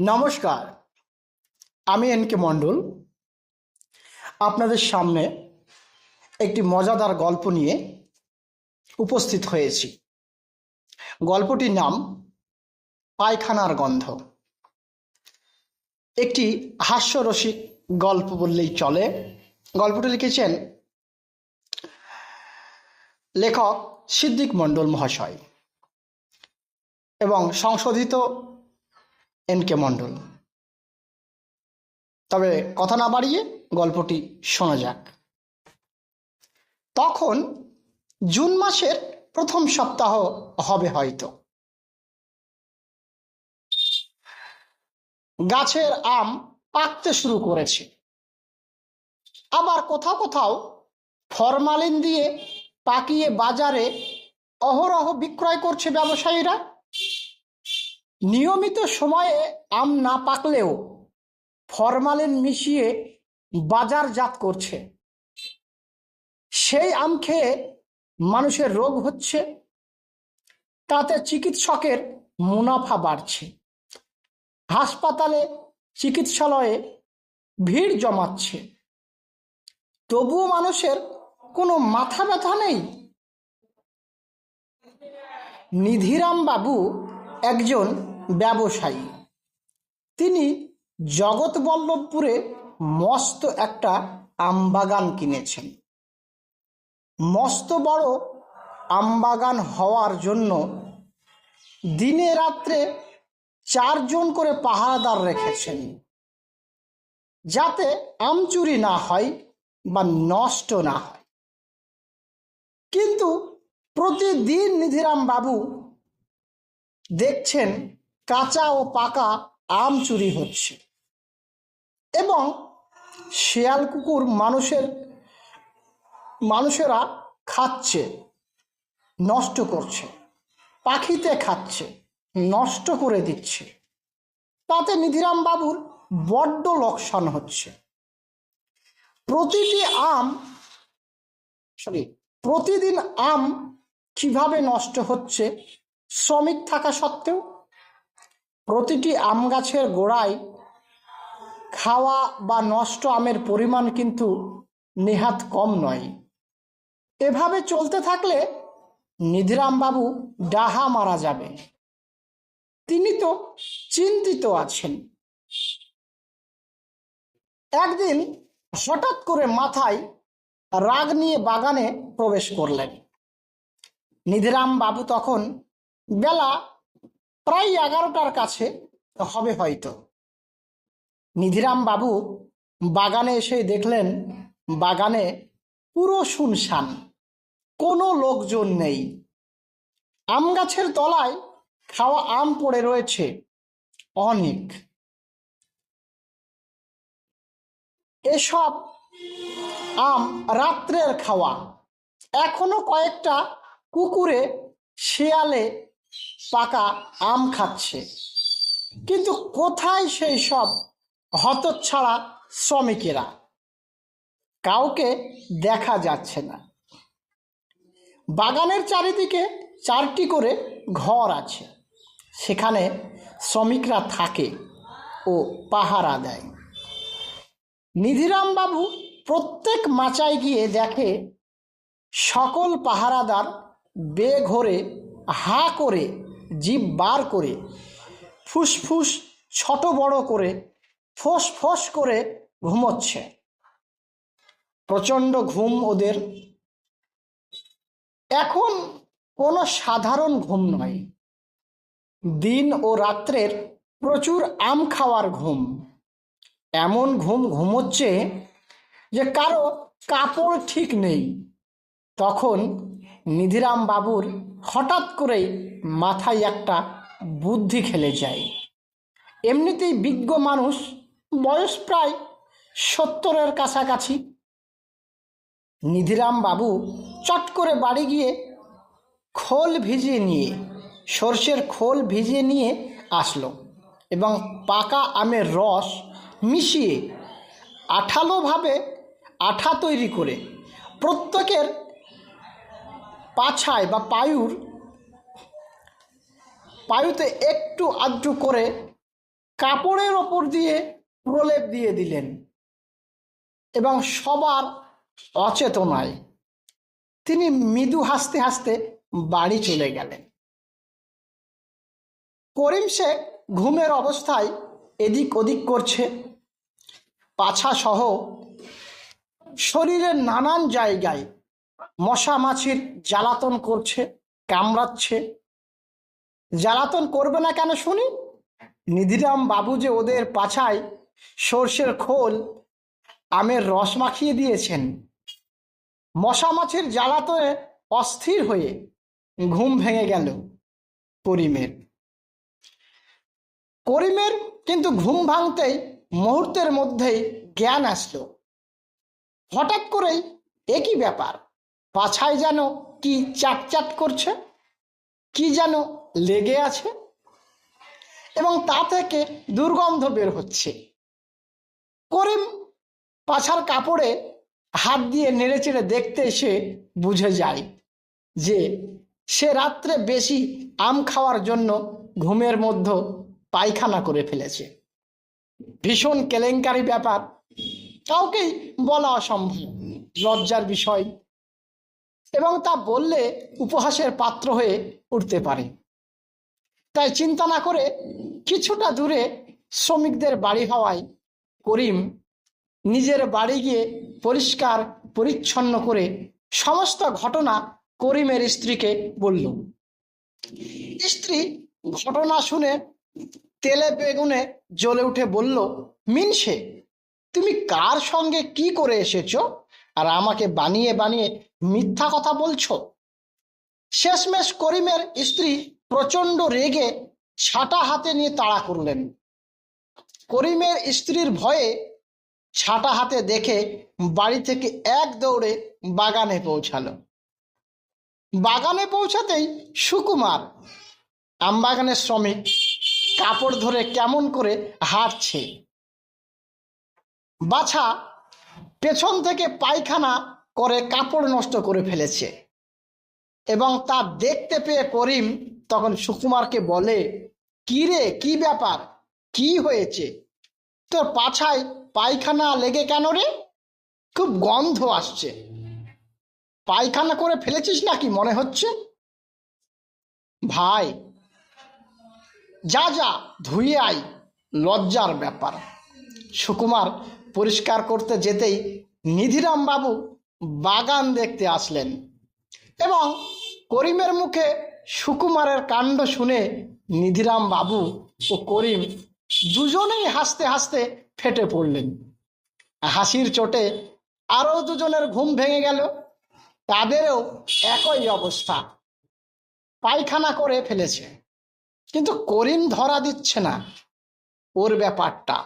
নমস্কার, আমি N K মণ্ডল। আপনাদের সামনে একটি মজাদার গল্প নিয়ে উপস্থিত হয়েছি। গল্পটির নাম পায়খানার গন্ধ। একটি হাস্যরসিক গল্প বললেই চলে। গল্পটি লিখেছেন লেখক সিদ্দিক মণ্ডল মহাশয় এবং সংশোধিত এন কে মণ্ডল। তবে কথা না বাড়িয়ে গল্পটি শোনা যাক। তখন জুন মাসের প্রথম সপ্তাহ হবে হয়তো। গাছের আম পাকতে শুরু করেছে। আবার কোথাও কোথাও ফরমালিন দিয়ে পাকিয়ে বাজারে অহরহ বিক্রয় করছে ব্যবসায়ীরা। নিয়মিত সময়ে আম না পাকলেও ফরমালিন মিশিয়ে বাজারজাত করছে। সেই আম খেয়ে মানুষের রোগ হচ্ছে, তাতে চিকিৎসকের মুনাফা বাড়ছে। হাসপাতালে, চিকিৎসালয়ে ভিড় জমাচ্ছে। তবুও মানুষের কোনো মাথা ব্যথা নেই? নিধিরাম বাবু একজন ব্যবসায়ী। তিনি জগৎবল্লভপুরে মস্ত একটা আমবাগান কিনেছেন। মস্ত বড় আমবাগান হওয়ার জন্য দিনে রাত্রে চারজন করে পাহারাদার রেখেছেন, যাতে আম চুরি না হয় বা নষ্ট না হয়। কিন্তু প্রতিদিন নিধিরাম বাবু দেখছেন কাঁচা ও পাকা আম চুরি হচ্ছে। এবং শেয়াল কুকুর মানুষের, মানুষেরা খাচ্ছে, নষ্ট করছে, পাখিতে খাচ্ছে, নষ্ট করে দিচ্ছে। তাতে নিধিরাম বাবুর বড্ড লোকসান হচ্ছে। প্রতিটি আম, সরি, প্রতিদিন আম কীভাবে নষ্ট হচ্ছে শ্রমিক থাকা সত্ত্বেও প্রতিটি আম গাছের গোড়ায় খাওয়া বা নষ্ট আমের পরিমাণ কিন্তু নেহাত কম নয়। এভাবে চলতে থাকলে নিধিরামবাবু ডাহা মারা যাবে। তিনি তো চিন্তিত আছেন। একদিন হঠাৎ করে মাথায় রাগ নিয়ে বাগানে প্রবেশ করলেন। নিধিরাম বাবু তখন বেলা প্রায় এগারোটার কাছে হবে হয়তো। নিধিরাম বাবু বাগানে এসে দেখলেন বাগানে পুরো শুনশান কোনো লোকজন নেই। আম গাছের তলায় খাওয়া আম পড়ে রয়েছে অনেক। এসব আম রাত্রের খাওয়া। এখনও কয়েকটা কুকুরে শেয়ালে পাকা আম খাচ্ছে। কিন্তু কোথায় সেই সব হতচ্ছাড়া শ্রমিকেরা? কাউকে দেখা যাচ্ছে না। বাগানের চারিদিকে চারটি করে ঘর আছে। সেখানে শ্রমিকরা থাকে ও পাহারা দেয়। নিধিরাম বাবু প্রত্যেক মাচায় গিয়ে দেখে, সকল পাহারাদার বেঘরে হা করে, জিভ বার করে, ফুসফুস ছোট বড় করে, ফোঁস ফোঁস করে ঘুমোচ্ছে। প্রচণ্ড ঘুম ওদের। এখন কোনো সাধারণ ঘুম নয়। দিন ও রাত্রের প্রচুর আম খাওয়ার ঘুম। এমন ঘুম ঘুমোচ্ছে যে কারও কাপড় ঠিক নেই। তখন নিধিরাম বাবুর হঠাৎ করেই মাথায় একটা বুদ্ধি খেলে যায়। এমনিতেই বিজ্ঞ মানুষ, বয়স প্রায় সত্তরের কাছাকাছি। নিধিরাম বাবু চট করে বাড়ি গিয়ে খোল ভিজিয়ে নিয়ে, সর্ষের খোল ভিজিয়ে নিয়ে আসলো এবং পাকা আমের রস মিশিয়ে আঠালোভাবে আঠা তৈরি করে প্রত্যেকের পাছায় বা পায়ুর, পায়ুতে একটু আধটু করে কাপড়ের ওপর দিয়ে প্রলেপ দিয়ে দিলেন এবং সবার অচেতনায় তিনি মৃদু হাসতে হাসতে বাড়ি চলে গেলেন। করিম শেখ ঘুমের অবস্থায় এদিক ওদিক করছে পাছা সহ শরীরের নানান জায়গায় মশা মাছির জ্বালাতন করছে, কামড়াচ্ছে। জ্বালাতন করবে না কেন শুনি? নিধিরাম বাবু যে ওদের পাছায় সর্ষের খোল, আমের রস মাখিয়ে দিয়েছেন। মশা মাছির জ্বালাতনে অস্থির হয়ে ঘুম ভেঙে গেল করিমের। করিমের কিন্তু ঘুম ভাঙতেই মুহূর্তের মধ্যেই জ্ঞান আসলো। হঠাৎ করেই একই ব্যাপার। পাছায় যেন কি চাটচাট করছে? কি যেন লেগে আছে? এবং তা থেকে দুর্গন্ধ বের হচ্ছে। করিম পাছার কাপড়ে হাত দিয়ে নেড়েচেড়ে দেখতে এসে বুঝে যায় যে সে রাত্রে বেশি আম খাওয়ার জন্য ঘুমের মধ্যে পায়খানা করে ফেলেছে। ভীষণ কেলেঙ্কারি ব্যাপার। কাউকেই বলা অসম্ভব। লজ্জার বিষয়। এবং তা বললে উপহাসের পাত্র হয়ে উঠতে পারে। তাই চিন্তা না করে কিছুটা দূরে শ্রমিকদের বাড়ি হওয়ায় করিম নিজের বাড়ি গিয়ে পরিষ্কার, পরিচ্ছন্ন করে সমস্ত ঘটনা করিমের স্ত্রীকে বলল। স্ত্রী ঘটনা শুনে তেলে বেগুনে জ্বলে উঠে বলল, মিনসে, তুমি কার সঙ্গে কি করে এসেছ? আর আমাকে বানিয়ে বানিয়ে মিথ্যা কথা বলছো? শেষমেশ করিমের স্ত্রী প্রচণ্ড রেগে ছাটা হাতে নিয়ে তাড়া করলেন। করিমের স্ত্রীর ভয়ে ছাটা হাতে দেখে বাড়ি থেকে এক দৌড়ে বাগানে পৌঁছালো। বাগানে পৌঁছাতেই সুকুমার আমবাগানের শ্রমিক কাপড় ধরে কেমন করে হাঁটছে। বাছা পেছন থেকে পায়খানা করে কাপড় নষ্ট করে ফেলেছে। এবং তা দেখতে পেয়ে করিম তখন সুকুমারকে বলে, কি রে, কি ব্যাপার? কি হয়েছে? তোর পাছায় পায়খানা লেগে কেন রে? খুব গন্ধ আসছে। পায়খানা করে ফেলেছিস নাকি মনে হচ্ছে? ভাই, যা যা, ধুয়ে আয়, লজ্জার ব্যাপার। সুকুমার পরিষ্কার করতে যেতেই নিধিরাম বাবু বাগান দেখতে আসলেন এবং করিমের মুখে সুকুমারের কাণ্ড শুনে নিধিরাম বাবু ও করিম দুজনেই হাসতে হাসতে ফেটে পড়লেন। হাসির চোটে আরও দুজনের ঘুম ভেঙে গেল, তাদেরও একই অবস্থা। পায়খানা করে ফেলেছে, কিন্তু করিম ধরা দিচ্ছে না ওর ব্যাপারটা।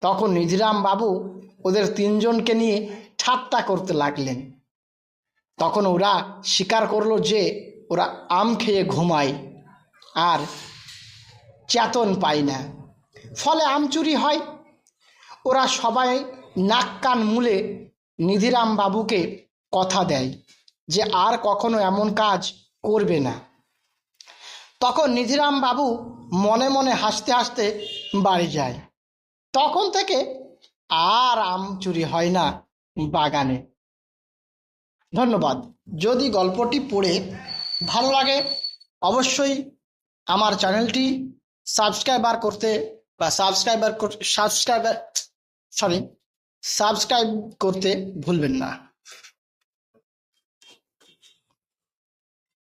তখন নিধিরাম বাবু ওদের তিনজনকে নিয়ে ঠাট্টা করতে লাগলেন। তখন ওরা স্বীকার করল যে ওরা আম খেয়ে ঘুমায় আর চেতন পায় না। ফলে আম চুরি হয়। ওরা সবাই নাক কান মুলে নিধিরাম বাবুকে কথা দেয় যে আর কখনো এমন কাজ করবে না। তখন নিধিরাম বাবু মনে মনে হাসতে হাসতে বাড়ি যায়। তখন থেকে আর আম চুরি হয় না বাগানে। ধন্যবাদ। যদি গল্পটি পড়ে ভালো লাগে, অবশ্যই আমার চ্যানেলটি সাবস্ক্রাইবার করতে বা সাবস্ক্রাইবার সাবস্ক্রাইবার, সরি, সাবস্ক্রাইব করতে ভুলবেন না।